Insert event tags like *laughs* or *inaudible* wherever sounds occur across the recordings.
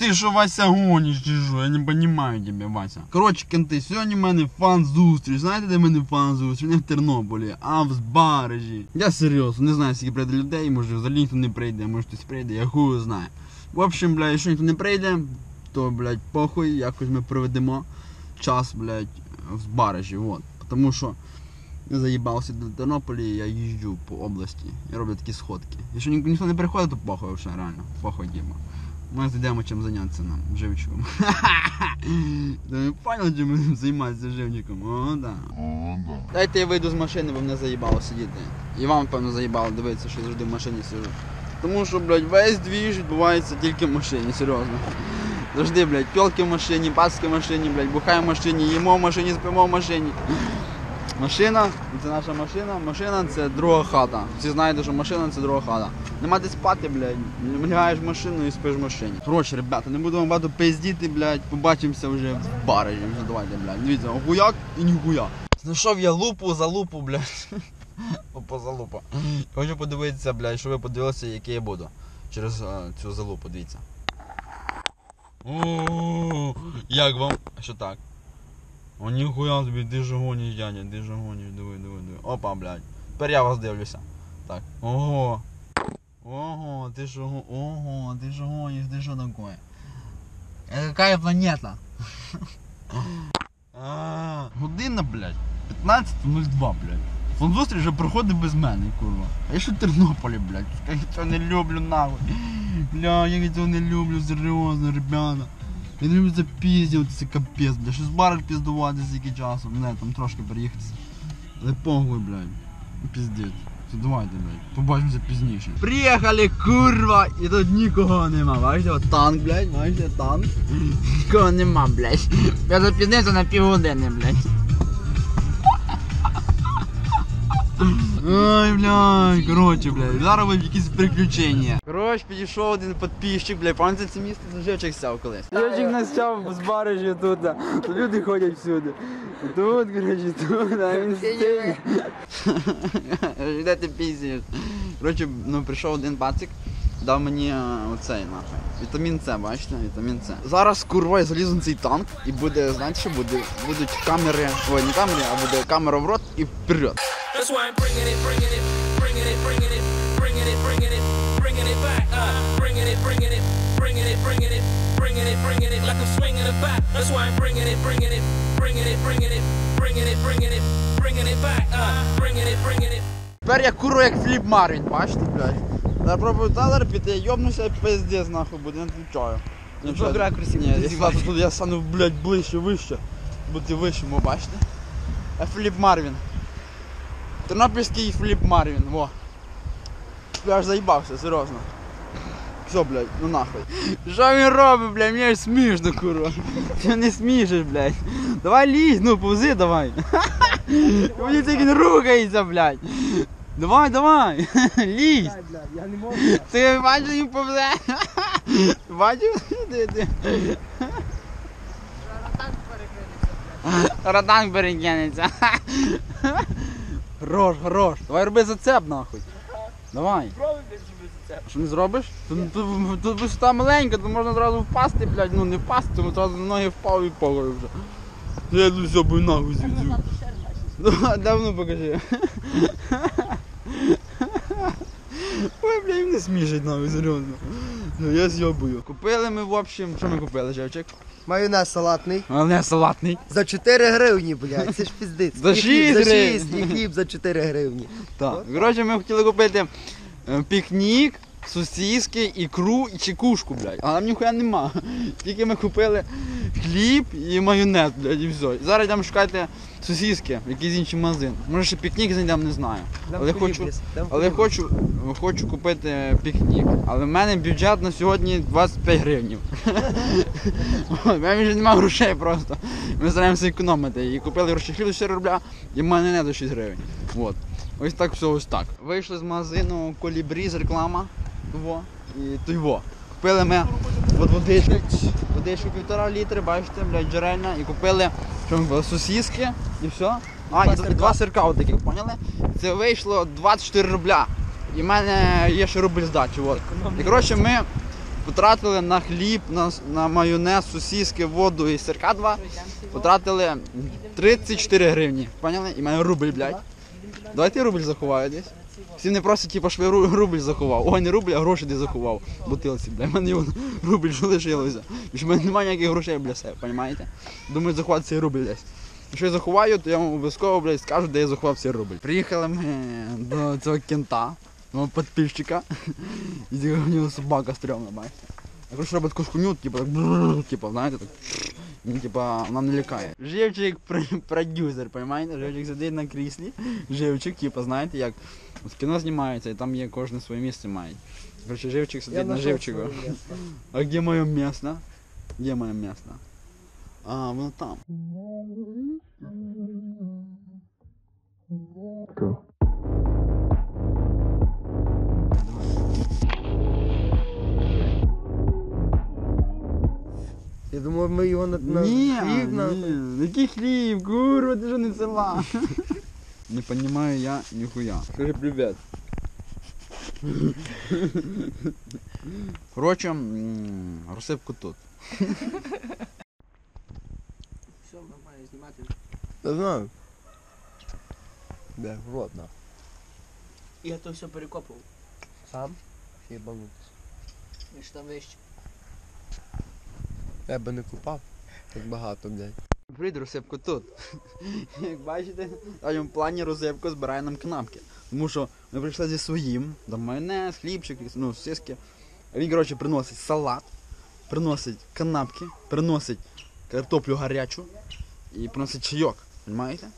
Ти що, Вася, гониш чи що? Я не розумію тебе, Вася. Коротше, кенти, сьогодні в мене фан-зустріч. Знаєте, де в мене фан-зустріч? Не в Тернополі, а в Збаражі. Я серйозно, не знаю, скільки прийде людей, може взагалі ніхто не прийде, може хтось прийде, я хую знаю. В общем, блядь, якщо ніхто не прийде, то, блядь, похуй, якось ми проведемо час, блядь, в Збаражі, вот. Тому що я заїбався до Тернополя, я їжджу по області і роблю такі сходки. Якщо ніхто не приходить, то похуй вже реально. Похуй діма. Ми знайдемо чим зайнятися нам, живчиком. *laughs* Та ви поняли, чим ми займатися живчиком? О, да. О, да. Дайте я вийду з машини, бо мене заїбало сидіти. І вам, певно, заїбало дивитися, що я завжди в машині сижу. Тому що, блядь, весь двіж відбувається тільки в машині, серйозно. Завжди, блядь, пьолки в машині, паски в машині, блядь, бухаємо в машині, їмо в машині, спимо в машині. Машина, це наша машина, машина це друга хата. Всі знаєте, що машина це друга хата. Нема де спати, блядь, лягаєш в машину і спиш в машині. Коротше, ребята, не будемо багато пиздіти, блядь, побачимося вже в барі. Вже давайте, блядь. Дивіться, хуяк і ніхуя. Знайшов я лупу за лупу, блядь. *laughs* Опа залупа. Хочу подивитися, блядь, щоб ви подивилися, який я буду. Через а, цю залупу, дивіться. Як вам? Що так? О, ніхуя собі, ти ж гониш, дядя, ти ж гониш, диви, диви, диви. Опа, блядь. Тепер я вас дивлюся. Так. Ого. Ого, ти що, го- ого, ти що гониш, ти що такое? Это какая планета? *laughs* Година, блядь. 15.02, блядь. Фон зустріч вже проходить без мене, курва. А я ще в Тернополі, блядь. Я цього не люблю нахуй. Бля, я цього не люблю, серйозно, ребята. Я любить люблю запіздювати, це капець, бля. Щось барель піздувати стільки часу. Не там трошки переїхатися. Але похуй, блядь. Піздіть. Піздець. Давайте, блядь. Побачимося пізніше. Приїхали, курва, і тут нікого нема. Бачите, от танк, блядь, бачите, танк. Нікого нема, блядь. Я запізнився на півгодини, блядь. Ой, блядь, коротше, блядь, зараз якісь приключення. Коротше, підійшов один підписчик, блядь, пам'ятаєте це місце Живчик сяв колись. Живчик нас сяв з барижі тут, люди ходять всюди. Тут, коротше, тут, а він стоїть. Де ти піздиш? Коротше, ну прийшов один пацик, дав мені е, оцей нахуй. Вітамін С, бачите, вітамін С. Зараз курва я залізу на цей танк і буде, знаєте що буде? Будуть камери, ой, не камери, а буде камера в рот і вперед. That's why I'm bringing it, bringing it, bringing it, bringing it, bringing it, bringing it, bringing it back. Uh, bringing it, bringing it, bringing it, bringing it, bringing it, bringing it, like I'm swinging it back. That's why I'm bringing it, bringing it, bringing it, bringing it, bringing it, bringing it, bringing it back. Uh, bringing it, bringing it. Тепер я куру як Філіп Марвін, бачите, блядь. Зараз пробую талер піти, йобнуся і пиздець нахуй буде, не відключаю. Ну, в ракурсі Ні, я знімати. тут я стану, блядь, ближче, вище. Бути вищому, бачите? Я Філіп Марвін. Тернопільський Філіп Марвін, во. Я аж заїбався, серйозно. Все, блядь, ну нахуй. Що він робить, блядь, мені аж смішно, курва. Ти не смішиш, блядь. Давай лізь, ну повзи давай. Мені тільки не рухається, блядь. Давай, давай, *laughs* лізь. Я не можу. Ти бачиш, він повзе. Бачив? Де, де? Раданк перекинеться. Хорош, хорош. Давай роби зацеп нахуй. Давай. Пробуй, блядь. Що не зробиш? Тут, тут, тут висота маленька, то можна одразу впасти, блядь, ну не впасти, тому одразу на ноги впав і погою вже. Я йду все, бо нахуй звідси. *laughs* Давно покажи. *laughs* Ой, бля, їм не смішить нахуй, серйозно. Ну я зйобую. Купили ми, в общем, що ми купили, Жевчик? Майонез салатний. Майонез салатний. За 4 гривні, блядь, це ж піздець. За І хліб шість За 6, і хліб за 4 гривні. Так. Коротше, ми хотіли купити е, пікнік, сосиски, ікру і чекушку, блядь. А нам ніхуя нема. Тільки ми купили хліб і майонез, блядь, і все. Зараз йдемо шукати сосиски в якийсь інший магазин. Може ще пікнік знайдемо, не знаю. Дам Але хліб хочу- десь, дам Але хліб. хочу, хочу купити пікнік. Але в мене бюджет на сьогодні 25 гривень. *laughs* У мене вже немає грошей просто. Ми стараємося економити. І купили гроші хліб за 4 рубля, і не до 6 гривень. От. Ось так все ось так. Вийшли з магазину Колібріз, реклама. Во. І tuyво. Купили ми от водичку, водичку півтора літри, бачите, блядь, джерельна. І купили що сосиски і все. А, Два і, і два сирка отаких, поняли? Це вийшло 24 рубля. І в мене є ще рубль здачі. От. І коротше ми Потратили на хліб, на, на майонез, сосиски, воду і сирка два. Потратили 34 гривні. Поняли? І в мене рубль, блядь. Давайте я рубль заховаю десь. Всі не просять, типу, що я рубль заховав. Ой, не рубль, а гроші де заховав. В бутилці, бля. У мене його *laughs* рубль що лишилося. І в мене немає ніяких грошей для себе, розумієте? Думаю, заховати цей рубль десь. Якщо я заховаю, то я вам обов'язково, блядь, скажу, де я заховав цей рубль. Приїхали ми до цього кента, мого підписчика. *laughs* І у нього собака стрьомна, бачите. Я коротше робить таку шкуню, типу, так, *laughs* типу, знаєте, так. Ну, типа, вона не лякає. Живчик продюсер, понимаєте? Живчик сидить на кріслі. Живчик, типа, знаєте, як от кіно знімається, і там є кожне своє місце має. Короче, живчик сидить на живчику. А где мое место? Где мое место? А, воно там. Я думав, ми його на, на Ні, хліб на. ні, який хліб, курва, ти ж не села. *laughs* Не понимаю я ніхуя. Скажи привіт. Короче, м, розсипку тут. Все, нормально знімати. Не знаю. Де, на. Я то все перекопував. Сам? Єбанутися. Я ж там вище. Я би не купав. Так багато, блядь. Привіт, розсипку тут. *laughs* Як бачите, в цьому плані розсипку збирає нам кнапки. Тому що ми прийшли зі своїм, там майонез, хлібчик, ну, сиски. Він, коротше, приносить салат, приносить канапки, приносить картоплю гарячу і приносить чайок. Понимаєте?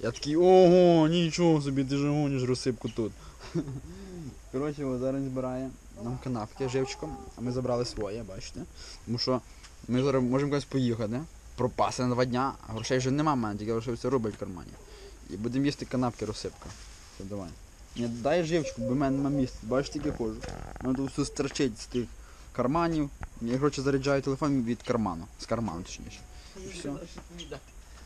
Я такий, ого, нічого собі, ти ж гониш розсипку тут. *laughs* Коротше, от зараз збирає нам канапки живчиком, а ми забрали своє, бачите. Тому що ми зараз можемо кудись поїхати, пропасти на два дня, а грошей вже нема в мене, тільки лишився рубль в кармані. І будемо їсти канапки розсипка. Все, давай. Ні, дай живчику, бо в мене нема місця. Бачиш, тільки ходжу. Мене тут все строчить з тих карманів. Я, коротше, заряджаю телефон від карману. З карману, точніше. І все.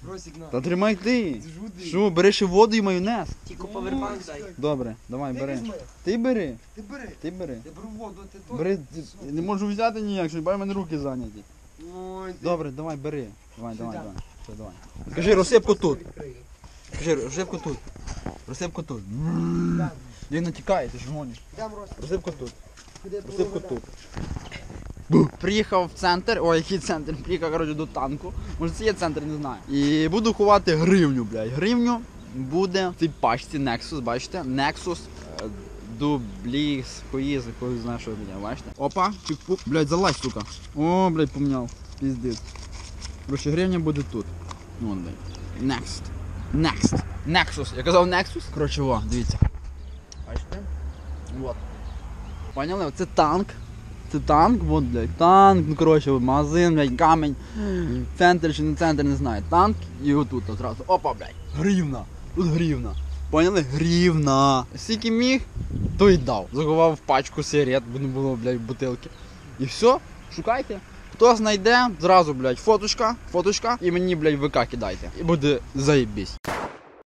На. Та тримай ти. Що, бери ще воду і майонез. Тільки повербанк дай. Добре, давай, бери. Ти бери, Ти бери. ти бери. Я беру воду, ти то. Бери, я не можу взяти ніяк, що бай в мене руки зайняті. Ой, ти. Добре, давай, бери. Давай, давай, давай. Все, давай. Скажи, розсипку тут. Скажи, розсипку тут. Розсипку тут. Він натікає, ти ж гониш. Дам. Розсипку тут. Куди Розсипку тут. Приїхав в центр, ой, який центр, приїхав коротше, до танку. Може це є центр, не знаю. І буду ховати гривню, блядь. Гривню буде в цій пачці Nexus, бачите? Nexus е, дубліс, поїзд, коли знаєш, що блядь, бачите? Опа, чик-пук, блядь, залазь, сука. О, блядь, помняв. Піздець. Короче, гривня буде тут. Вон, блядь. Next. Next. Nexus. Я казав Nexus? Коротше, о, дивіться. Бачите? Вот. Поняли? Оце танк. Це танк, вот, блядь, танк, ну коротше, магазин, блядь, камінь, центр чи не центр, не знаю. Танк і отут одразу. Опа, блядь, грівна. Тут грівна. Поняли? Грівна. Скільки міг, то й дав. Заховав в пачку сигарет, бо не було, блядь, бутилки. І все, шукайте. Хто знайде, зразу, блядь, фоточка, фоточка, і мені, блядь, ВК кидайте. І буде заєбісь.